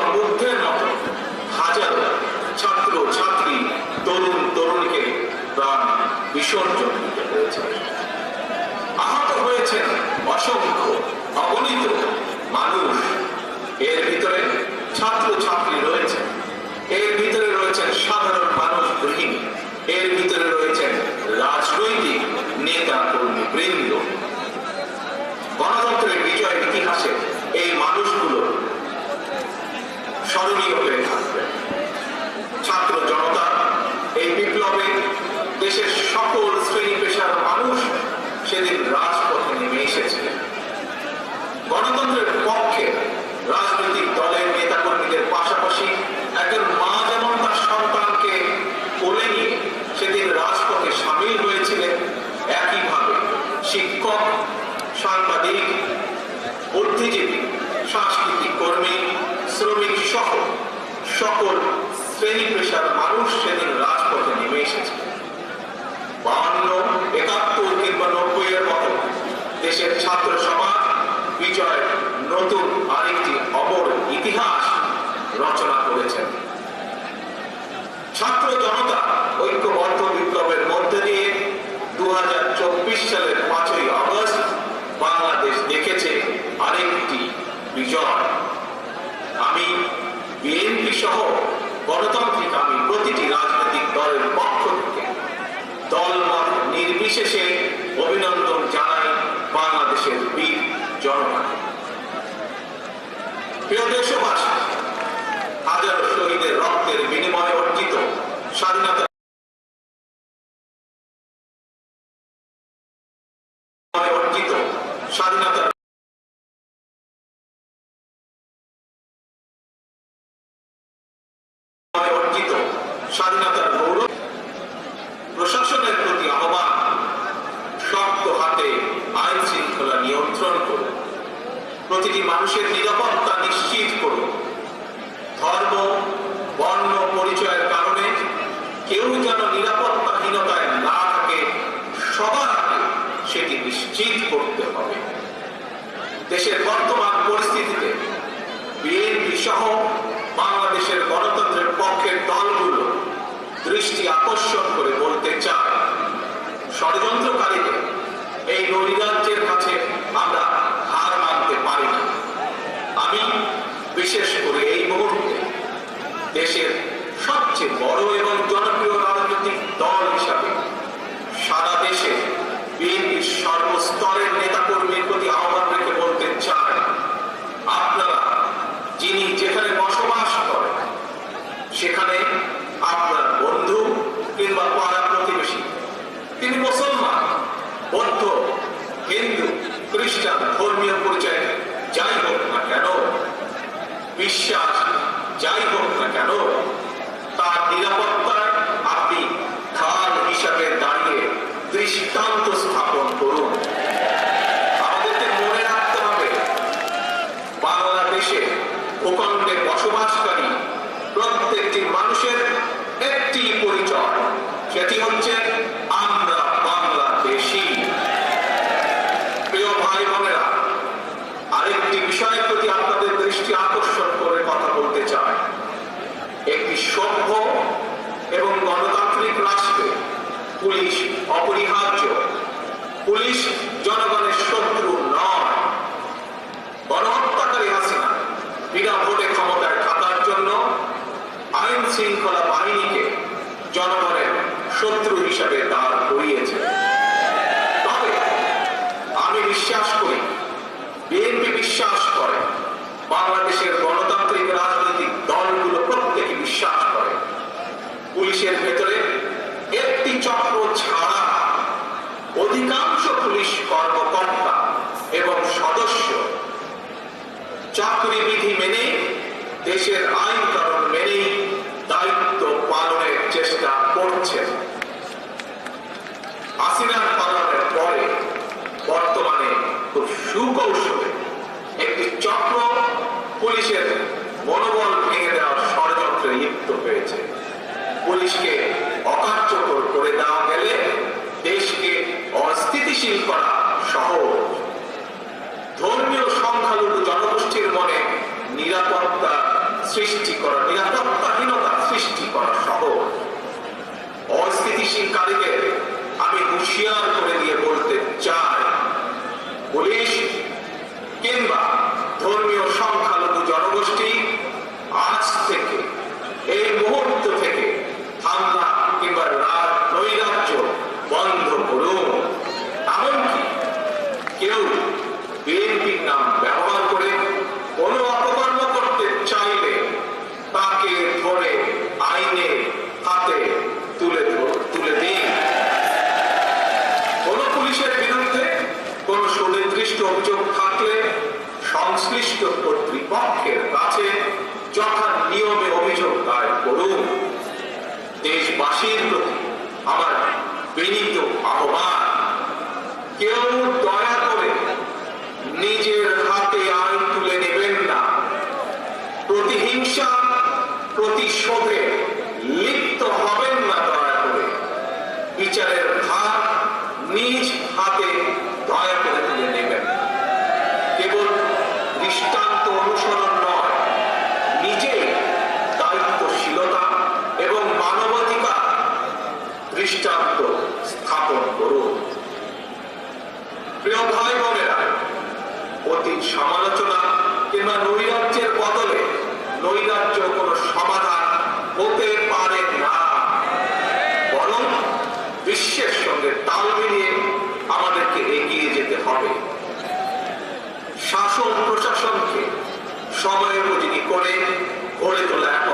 অবুদ্ধের মতো হাজার ছাত্র ছাত্রী তরুণ তরুণীকে প্রাণ বিসর্জন দিতে হয়েছে আহত হয়েছেন অসংখ্য অগণিত মানুষ এর ভিতরে ছাত্র ছাত্রী রয়েছে এর ভিতরে রয়েছেন সাধারণ মানুষ গৃহিণী এর ভিতরে রয়েছেন রাজনৈতিক নেতা কর্মী বৃন্দ গণতন্ত্র সমান বিজয়ের নতুন আরেকটি অমর ইতিহাস রচনা করেছেন। ছাত্র জনতা স্বাধীনতা নৈরাজ্যের কাছে আমরা হার মানতে পারি না। আমি বিশেষ করে এই মুহূর্তে দেশের সবচেয়ে বড় এবং জনপ্রিয় রাজনৈতিক দল Gracias. শৃঙ্খলা বাহিনীকে জনগণের শত্রু বিএনপির নাম ব্যবহার করে কোনো করতে চাইলে তাকে ধরে আইনে হাতে তুলে তুলে দিন। কোন পুলিশের বিরুদ্ধে কোন সুনির্দিষ্ট অভিযোগ থাকলে সংশ্লিষ্ট কর্তৃপক্ষের কাছে যথা নিয়মে অভিযোগ দায়ের করুন। দেশবাসীর প্রতি আমার ইহাকে দয়া করে তুলে নেবেন। কেবল দৃষ্টান্ত অনুসরণ নয়, নিজে দায়িত্বশীলতা এবং মানবাধিকার দৃষ্টান্ত স্থাপন করুন। প্রিয় ভাই বোনেরা, অতীত সমালোচনা কিংবা নৈরাজ্যের বদলে নৈরাজ্য কোন সমাধান হতে পারে না। বরং বিশ্বের সঙ্গে তাল মিলিয়ে শাসন প্রশাসনকে সময়ের সময়োপযোগী করে গড়ে তোলা।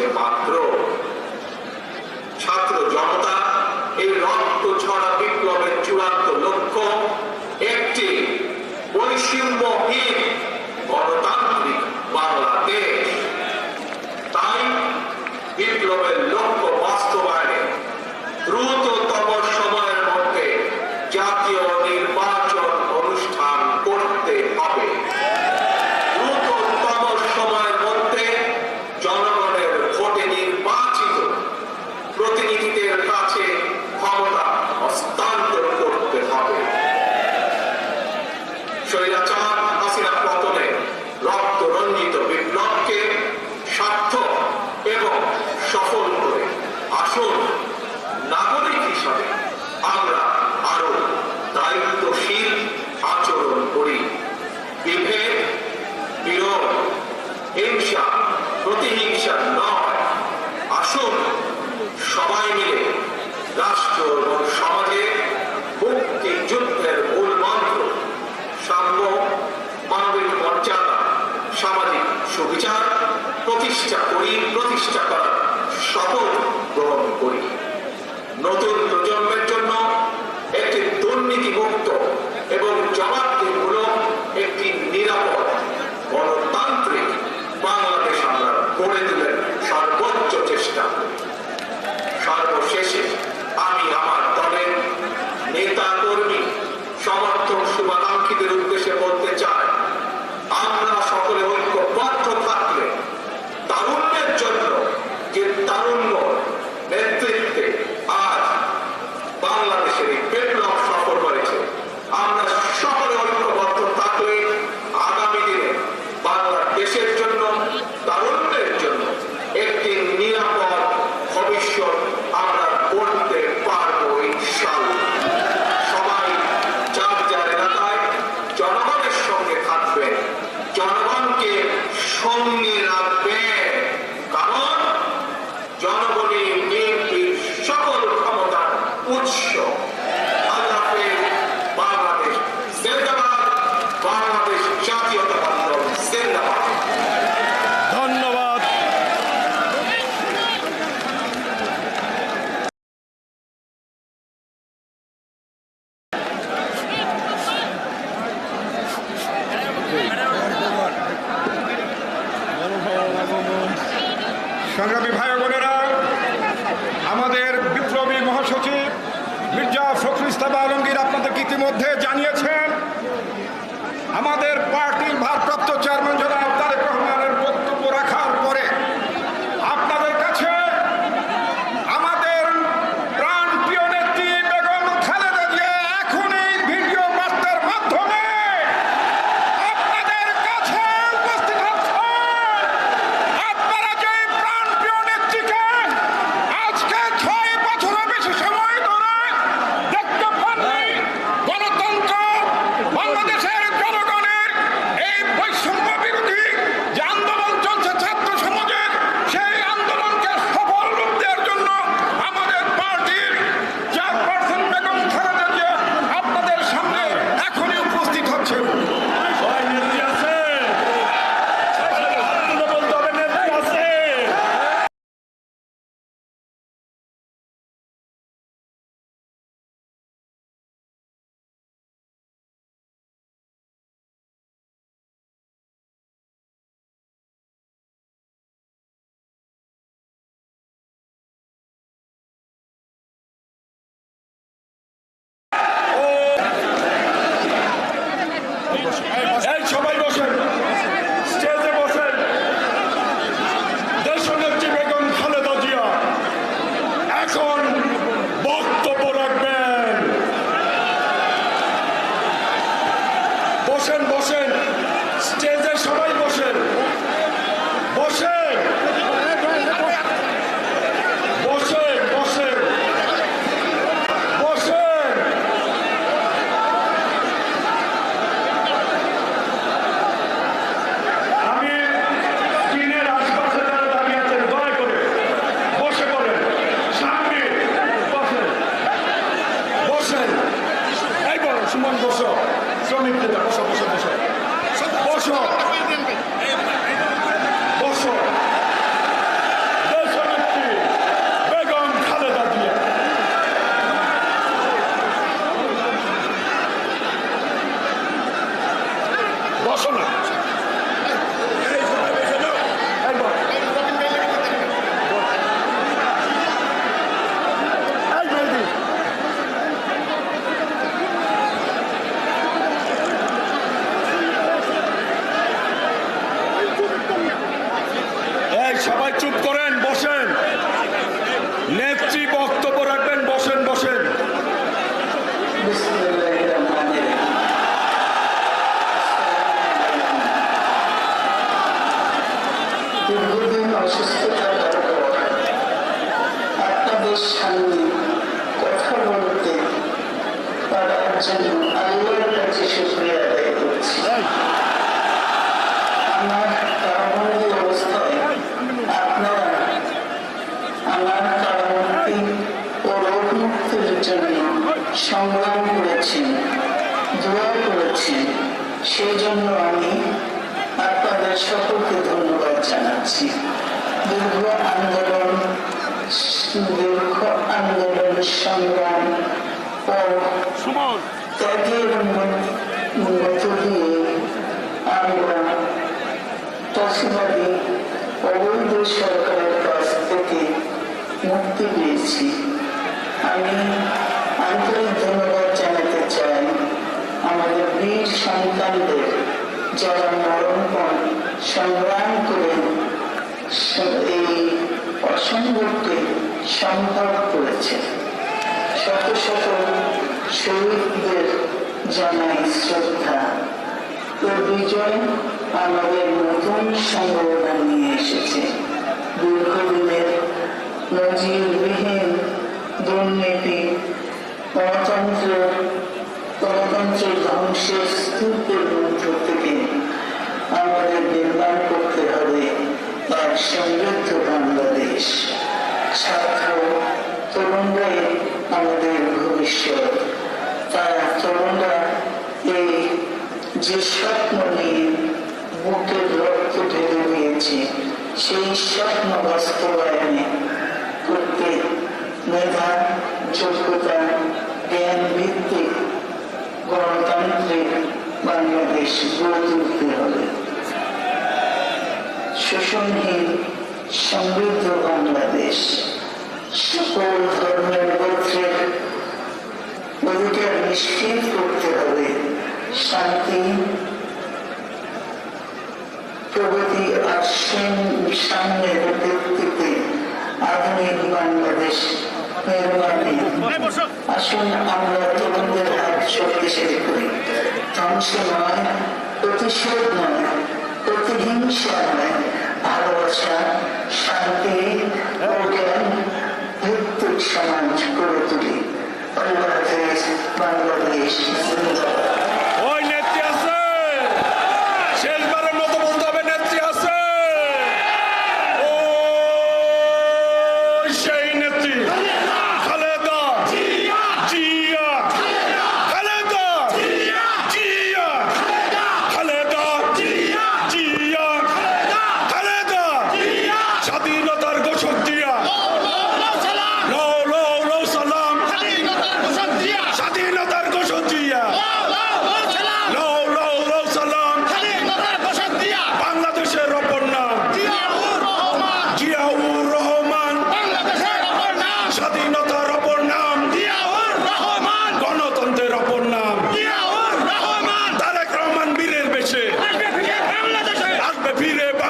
আছে মাত্র। ছাত্র জনতা এই রক্ত ছড়া বিপ্লবের চূড়ান্ত লক্ষ্য একটি বৈষম্য সর্বোচ্চ চেষ্টা। মুস্তাফা আলমগীর আপনাদেরকে ইতিমধ্যে জানিয়েছেন আমাদের পার্টির ভারপ্রাপ্ত চেয়ারম্যান জনাব দীর্ঘদিন অসুস্থ থাকার পর আপনাদের সামনে কথা বলতে পারার জন্য আল্লাহর কাছে শুক্রিয়া আদায় করছি আমার কারাবন্দী অবস্থায় আপনারা আমার কারামুক্তি ও রোগ জন্য সংগ্রাম করেছেন দোয়া করেছেন সেই জন্য আমি আপনাদের সকলকে ধন্যবাদ জানাচ্ছি। দীর্ঘ আন্দোলন দীর্ঘ আন্দোলন সংগ্রাম ও ত্যাগের মধ্য দিয়ে আমরা চাষিবাদী অবৈধ সরকারের কাছ থেকে মুক্তি পেয়েছি। আমি আন্তরিক ধন্যবাদ জানাতে চাই আমাদের বীর সন্তানদের যারা মরণপণ সংগ্রাম করে এই অসম্ভবকে সম্ভব করেছে। শত শত শহীদদের জানাই শ্রদ্ধা। তোর বিজয় আমাদের নতুন সম্ভাবনা নিয়ে এসেছে। দীর্ঘদিনের নজিরবিহীন দুর্নীতি, গণতন্ত্র গণতন্ত্রের ধ্বংসের স্তূপের মধ্য থেকে আমাদের নির্মাণ করতে হবে। সমৃদ্ধ বাংলাদেশ ছাত্র তরুণরাই আমাদের ভবিষ্যৎ। তারা তরুণরা এই যে স্বপ্ন নিয়ে বুকের রক্ত ঢেলে দিয়েছে, সেই স্বপ্ন বাস্তবায়নে করতে মেধা, যোগ্যতা জ্ঞান ভিত্তিক গণতান্ত্রিক বাংলাদেশ গড়ে তুলতে হবে। শোষণহীন সমৃদ্ধ বাংলাদেশ। সকল ধর্মের গোত্রের অধিকার নিশ্চিত করতে হবে। শান্তি, প্রগতি আর সাম- সামনের ভিত্তিতে আধুনিক বাংলাদেশ নির্মাণে আসুন আমরা তরুণদের হাত শক্তিশালী করি। ধ্বংস নয় প্রতিশোধ নয় প্রতিহিংসা নয়। ভালোবাসা শান্তি ও জ্ঞান ভিত্তিক সমাজ গড়ে তুলি। বাংলাদেশ।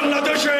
বাংলাদেশে